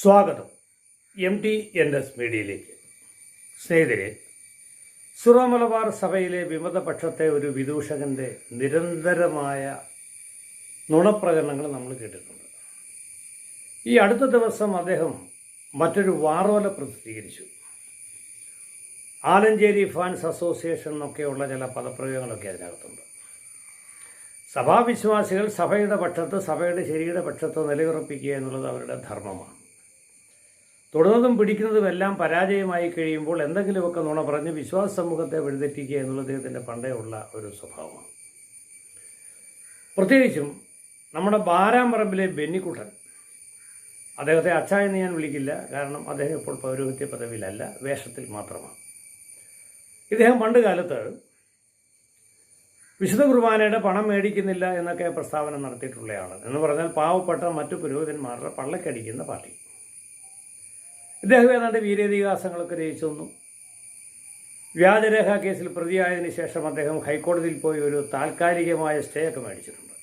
സ്വാഗതം. M T N S മീഡിയയിലേക്ക്. സ്നേഹിതരെ സുറോ മലബാർ സഭയിലെ വിമതപക്ഷത്തെ ഒരു വിദൂഷകന്റെ നിരന്തരമായ നുണപ്രകടനങ്ങൾ നമ്മൾ കേട്ടിട്ടുണ്ട്. ഈ അടുത്ത ദിവസം അദ്ദേഹം മറ്റൊരു വാറോല പ്രസിദ്ധീകരിച്ചു. ആലഞ്ചേരി ഫാൻസ് അസോസിയേഷൻ എന്നൊക്കെയുള്ള ചില പദപ്രയോഗങ്ങളൊക്കെ അതിനകത്തുണ്ട്. സഭാവിശ്വാസികൾ സഭയുടെ പക്ഷത്ത് സഭയുടെ ശരിയുടെ പക്ഷത്ത് നിലയുറപ്പിക്കുക എന്നുള്ളത് അവരുടെ ധർമ്മമാണ്. തുടർന്നതും പിടിക്കുന്നതും എല്ലാം പരാജയമായി കഴിയുമ്പോൾ എന്തെങ്കിലുമൊക്കെ നുണ പറഞ്ഞ് വിശ്വാസ സമൂഹത്തെ വഴിതെറ്റിക്കുക എന്നുള്ള അദ്ദേഹത്തിന്റെ പണ്ടേ ഉള്ള ഒരു സ്വഭാവമാണ്. പ്രത്യേകിച്ചും നമ്മുടെ ബാരാമ്പറമ്പിലെ ബെന്നിക്കുട്ടൻ അദ്ദേഹത്തെ അച്ഛ എന്ന് ഞാൻ വിളിക്കില്ല കാരണം അദ്ദേഹം ഇപ്പോൾ പൗരോഹിത്യ പദവിയിലല്ല വേഷത്തിൽ മാത്രമാണ്. ഇദ്ദേഹം പണ്ട് കാലത്ത് വിശുദ്ധ കുർബാനയുടെ പണം മേടിക്കുന്നില്ല എന്നൊക്കെ പ്രസ്താവന നടത്തിയിട്ടുള്ളയാണ് എന്ന് പറഞ്ഞാൽ പാവപ്പെട്ട മറ്റു പുരോഹിതന്മാരുടെ പള്ളക്കടിക്കുന്ന പാർട്ടി. ഇദ്ദേഹം ഏതാണ്ട് വീരേതിഹാസങ്ങളൊക്കെ രചിച്ചു വന്നു വ്യാജരേഖ കേസിൽ പ്രതിയായതിനു ശേഷം അദ്ദേഹം ഹൈക്കോടതിയിൽ പോയി ഒരു താൽക്കാലികമായ സ്റ്റേ ഒക്കെ മേടിച്ചിട്ടുണ്ട്.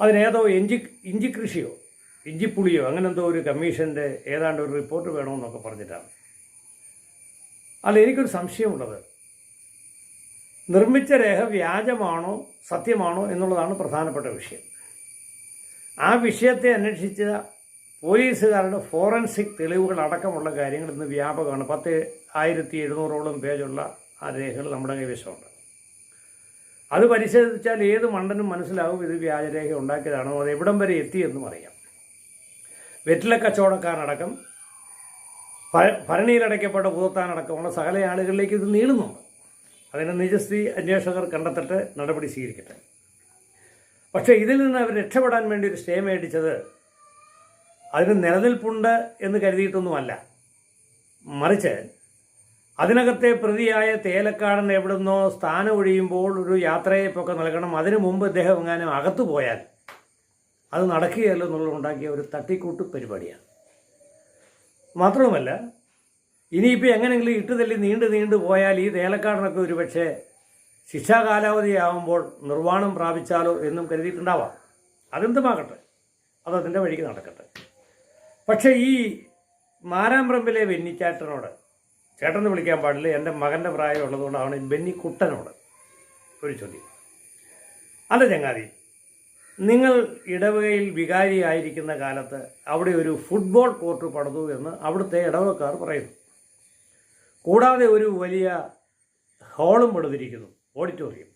അതിനേതോ ഇഞ്ചി ഇഞ്ചി കൃഷിയോ ഇഞ്ചിപ്പുളിയോ അങ്ങനെ എന്തോ ഒരു കമ്മീഷന്റെ ഏതാണ്ട് ഒരു റിപ്പോർട്ട് വേണമെന്നൊക്കെ പറഞ്ഞിട്ടാണ്. അല്ല എനിക്കൊരു സംശയമുള്ളത്. നിർമ്മിച്ച രേഖ വ്യാജമാണോ സത്യമാണോ എന്നുള്ളതാണ് പ്രധാനപ്പെട്ട വിഷയം. ആ വിഷയത്തെ അന്വേഷിച്ച പോലീസുകാരുടെ ഫോറൻസിക് തെളിവുകൾ അടക്കമുള്ള കാര്യങ്ങൾ ഇന്ന് വ്യാപകമാണ്. പത്ത് ആയിരത്തി എഴുന്നൂറോളം പേജുള്ള ആ രേഖകൾ നമ്മുടെ കൈവശമുണ്ട്. അത് പരിശോധിച്ചാൽ ഏത് മണ്ടനും മനസ്സിലാവും ഇത് വ്യാജരേഖ ഉണ്ടാക്കിയതാണോ അത് എവിടം വരെ എത്തിയെന്നും അറിയാം. വെറ്റില കച്ചവടക്കാരനടക്കം ഭരണിയിലടയ്ക്കപ്പെട്ട പുതുത്താനടക്കമുള്ള സകല ആളുകളിലേക്ക് ഇത് നീളുന്നുണ്ട്. അതിന് നിജസ്ഥി അന്വേഷകർ കണ്ടെത്തിട്ട് നടപടി സ്വീകരിക്കട്ടെ. പക്ഷേ ഇതിൽ നിന്ന് അവർ രക്ഷപ്പെടാൻ വേണ്ടി ഒരു സ്റ്റേ മേടിച്ചത് അതിന് നിലനിൽപ്പുണ്ട് എന്ന് കരുതിയിട്ടൊന്നുമല്ല. മറിച്ച് അതിനകത്തെ പ്രതിയായ തേലക്കാടൻ എവിടുന്നോ സ്ഥാനം ഒഴിയുമ്പോൾ ഒരു യാത്രയപ്പൊക്കെ നൽകണം. അതിനു മുമ്പ് ഇദ്ദേഹം എങ്ങാനും അകത്തു പോയാൽ അത് നടക്കുകയല്ലോ എന്നുള്ളത് ഉണ്ടാക്കിയ ഒരു തട്ടിക്കൂട്ട് പരിപാടിയാണ്. മാത്രവുമല്ല ഇനിയിപ്പോൾ എങ്ങനെയെങ്കിലും ഇട്ടുതല്ലി നീണ്ടു നീണ്ടു പോയാൽ ഈ തേലക്കാടനൊക്കെ ഒരു പക്ഷേ ശിക്ഷാ കാലാവധിയാവുമ്പോൾ നിർവാണം പ്രാപിച്ചാലോ എന്നും കരുതിയിട്ടുണ്ടാവാം. അതെന്തുമാകട്ടെ അത് അതിന്റെ വഴിക്ക് നടക്കട്ടെ. പക്ഷേ ഈ മാരാമ്പ്രമ്പിലെ ബെന്നിച്ചാട്ടനോട് ചേട്ടന് വിളിക്കാൻ പാടില്ല എന്റെ മകന്റെ പ്രായം ഉള്ളതുകൊണ്ടാണ് അവൻ ബെന്നിക്കുട്ടനോട് ഒരു ചോദ്യം. അല്ല ചങ്ങാതി നിങ്ങൾ ഇടവകയിൽ വികാരിയായിരിക്കുന്ന കാലത്ത് അവിടെ ഒരു ഫുട്ബോൾ കോർട്ട് പണിതു എന്ന് അവിടുത്തെ ഇടവക്കാർ പറയുന്നു. കൂടാതെ ഒരു വലിയ ഹോളും പണിതിരിക്കുന്നു ഓഡിറ്റോറിയം.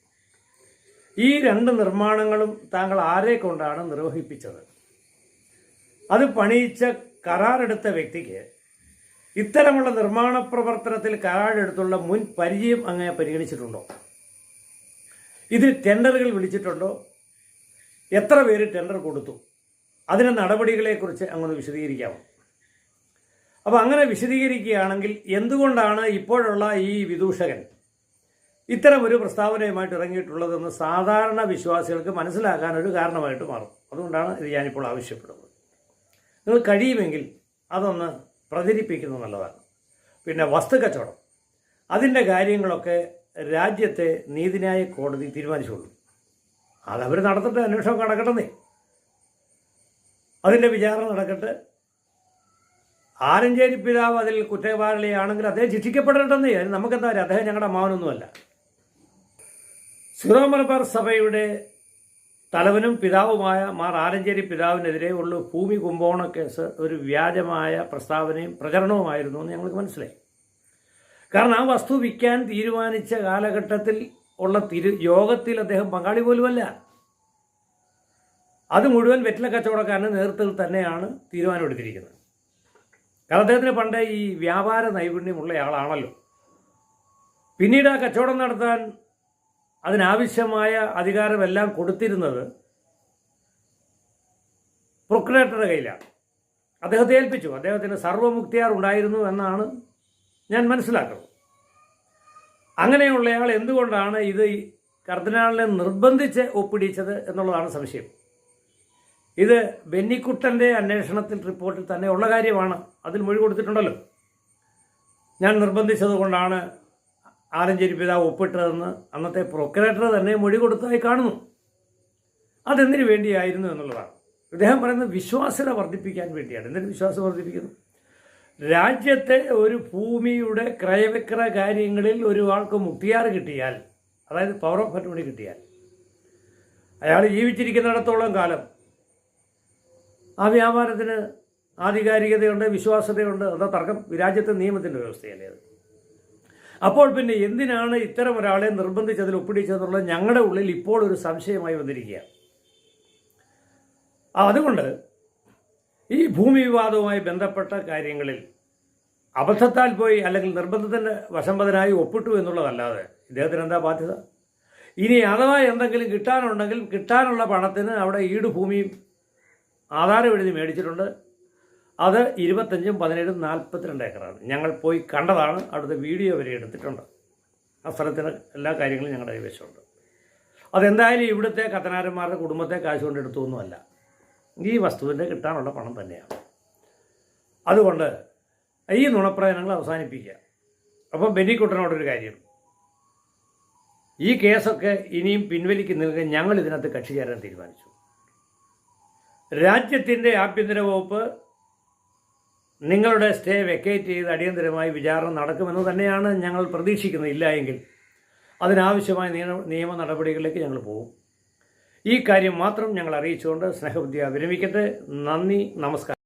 ഈ രണ്ട് നിർമ്മാണങ്ങളും താങ്കൾ ആരെ കൊണ്ടാണ് നിർവഹിപ്പിച്ചത്? അത് പണിയിച്ച കരാറെടുത്ത വ്യക്തിക്ക് ഇത്തരമുള്ള നിർമ്മാണ പ്രവർത്തനത്തിൽ കരാറെടുത്തുള്ള മുൻ പരിചയം അങ്ങനെ പരിഗണിച്ചിട്ടുണ്ടോ? ഇത് ടെൻഡറുകൾ വിളിച്ചിട്ടുണ്ടോ? എത്ര പേര് ടെൻഡർ കൊടുത്തു? അതിന്റെ നടപടികളെക്കുറിച്ച് അങ്ങൊന്ന് വിശദീകരിക്കാമോ? അപ്പോൾ അങ്ങനെ വിശദീകരിക്കുകയാണെങ്കിൽ എന്തുകൊണ്ടാണ് ഇപ്പോഴുള്ള ഈ വിദൂഷകൻ ഇത്തരം ഒരു പ്രസ്താവനയുമായിട്ട് ഇറങ്ങിയിട്ടുള്ളതെന്ന് സാധാരണ വിശ്വാസികൾക്ക് മനസ്സിലാക്കാൻ ഒരു കാരണമായിട്ട് മാറും. അതുകൊണ്ടാണ് ഇത് ഞാനിപ്പോൾ ആവശ്യപ്പെടുന്നത്. നിങ്ങൾ കഴിയുമെങ്കിൽ അതൊന്ന് പ്രചരിപ്പിക്കുന്നത് നല്ലതാണ്. പിന്നെ വസ്തു കച്ചവടം. അതിന്റെ കാര്യങ്ങളൊക്കെ രാജ്യത്തെ നീതിന്യായ കോടതി തീരുമാനിച്ചുള്ളൂ അതവർ നടത്തട്ടെ അന്വേഷണം നടക്കട്ടെന്നേ. അതിന്റെ വിചാരണ നടക്കട്ടെ. ആരഞ്ചേരി പിതാവ് അതിൽ കുറ്റവാളിയാണെങ്കിൽ അദ്ദേഹം ശിക്ഷിക്കപ്പെടട്ടെന്നേ അതിന് നമുക്കെന്താ പറയുക അദ്ദേഹം ഞങ്ങളുടെ മാവനൊന്നുമല്ല സിറോ മലബാർ സഭയുടെ തലവനും പിതാവുമായ മാർ ആലഞ്ചേരി പിതാവിനെതിരെ ഉള്ള ഭൂമി കുംഭോണ കേസ് ഒരു വ്യാജമായ പ്രസ്താവനയും പ്രചരണവുമായിരുന്നു എന്ന് ഞങ്ങൾക്ക് മനസ്സിലായി. കാരണം ആ വസ്തു വിൽക്കാൻ തീരുമാനിച്ച കാലഘട്ടത്തിൽ ഉള്ള തിരു യോഗത്തിൽ അദ്ദേഹം പങ്കാളി പോലുമല്ല. അത് മുഴുവൻ വെറ്റില കച്ചവടക്കാരന്റെ നേതൃത്വത്തിൽ തന്നെയാണ് തീരുമാനമെടുത്തിരിക്കുന്നത്. കാരണം അദ്ദേഹത്തിന് പണ്ട് ഈ വ്യാപാര നൈപുണ്യമുള്ള ആളാണല്ലോ. പിന്നീട് ആ കച്ചവടം നടത്താൻ അതിനാവശ്യമായ അധികാരമെല്ലാം കൊടുത്തിരുന്നത് പ്രൊക്രേറ്ററുടെ കയ്യിലാണ്. അദ്ദേഹത്തെ ഏൽപ്പിച്ചു. അദ്ദേഹത്തിന് സർവമുക്തിയാർ ഉണ്ടായിരുന്നു എന്നാണ് ഞാൻ മനസ്സിലാക്കുന്നത്. അങ്ങനെയുള്ളയാൾ എന്തുകൊണ്ടാണ് ഇത് കർദിനാളിനെ നിർബന്ധിച്ച് ഒപ്പിടിച്ചത് എന്നുള്ളതാണ് സംശയം. ഇത് ബെന്നിക്കുട്ടന്റെ അന്വേഷണത്തിൽ റിപ്പോർട്ടിൽ തന്നെ ഉള്ള കാര്യമാണ്. അതിൽ മൊഴി കൊടുത്തിട്ടുണ്ടല്ലോ. ഞാൻ നിർബന്ധിച്ചത് കൊണ്ടാണ് ആലഞ്ചേരി പിതാവ് ഒപ്പിട്ടതെന്ന് അന്നത്തെ പ്രൊക്കറേറ്റർ തന്നെ മൊഴി കൊടുത്തതായി കാണുന്നു. അതെന്തിനു വേണ്ടിയായിരുന്നു എന്നുള്ളതാണ്. ഇദ്ദേഹം പറയുന്നത് വിശ്വാസ്യത വർദ്ധിപ്പിക്കാൻ വേണ്ടിയാണ്. എന്തിനു വിശ്വാസം വർദ്ധിപ്പിക്കുന്നു? രാജ്യത്തെ ഒരു ഭൂമിയുടെ ക്രയവിക്രയ കാര്യങ്ങളിൽ ഒരാൾക്ക് മുക്തിയാർ കിട്ടിയാൽ അതായത് പവർ ഓഫ് അറ്റോണി കിട്ടിയാൽ അയാൾ ജീവിച്ചിരിക്കുന്നിടത്തോളം കാലം ആ വ്യാപാരത്തിന് ആധികാരികതയുണ്ട് വിശ്വാസ്യതയുണ്ട് അതോ തർക്കം. രാജ്യത്തെ നിയമത്തിന്റെ വ്യവസ്ഥയല്ലേ അത്? അപ്പോൾ പിന്നെ എന്തിനാണ് ഇത്തരം ഒരാളെ നിർബന്ധിച്ച് അതിൽ ഒപ്പിടിച്ചതെന്നുള്ളത് ഞങ്ങളുടെ ഉള്ളിൽ ഇപ്പോൾ ഒരു സംശയമായി വന്നിരിക്കുക അതുകൊണ്ട് ഈ ഭൂമി വിവാദവുമായി ബന്ധപ്പെട്ട കാര്യങ്ങളിൽ അബദ്ധത്താൽ പോയി അല്ലെങ്കിൽ നിർബന്ധത്തിന്റെ വശംപതനായി ഒപ്പിട്ടു എന്നുള്ളതല്ലാതെ ഇദ്ദേഹത്തിന് എന്താ ബാധ്യത? ഇനി അഥവാ എന്തെങ്കിലും കിട്ടാനുണ്ടെങ്കിൽ കിട്ടാനുള്ള പണത്തിന് അവിടെ ഈട് ഭൂമിയും ആധാരം എഴുതി മേടിച്ചിട്ടുണ്ട്. അത് ഇരുപത്തഞ്ചും പതിനേഴും നാൽപ്പത്തിരണ്ട് ഏക്കറാണ്. ഞങ്ങൾ പോയി കണ്ടതാണ്. അവിടുത്തെ വീഡിയോ വരെ എടുത്തിട്ടുണ്ട്. ആ സ്ഥലത്തിന് എല്ലാ കാര്യങ്ങളും ഞങ്ങളുടെ കൈവശമുണ്ട്. അതെന്തായാലും ഇവിടുത്തെ കത്തനാരന്മാരുടെ കുടുംബത്തെ കാശ് കൊണ്ട് എടുത്തൊന്നുമല്ല. ഈ വസ്തുവിന്റെ കിട്ടാനുള്ള പണം തന്നെയാണ്. അതുകൊണ്ട് ഈ നുണപ്രയനങ്ങൾ അവസാനിപ്പിക്കുക. അപ്പം ബെന്നിക്കുട്ടനോടൊരു കാര്യം. ഈ കേസൊക്കെ ഇനിയും പിൻവലിക്കുന്നില്ലെങ്കിൽ ഞങ്ങൾ ഇതിനകത്ത് കക്ഷി ചേരാൻ തീരുമാനിച്ചു. രാജ്യത്തിന്റെ ആഭ്യന്തര വകുപ്പ് നിങ്ങളുടെ സ്റ്റേ വെക്കേറ്റ് ചെയ്ത് അടിയന്തരമായി വിചാരണ നടക്കുമെന്ന് തന്നെയാണ് ഞങ്ങൾ പ്രതീക്ഷിക്കുന്നത്. ഇല്ല എങ്കിൽ അതിനാവശ്യമായ നിയമ നിയമ നടപടികളിലേക്ക് ഞങ്ങൾ പോകും. ഈ കാര്യം മാത്രം ഞങ്ങൾ അറിയിച്ചുകൊണ്ട് സ്നേഹബുദ്ധിയ വിരമിക്കട്ടെ നന്ദി നമസ്കാരം.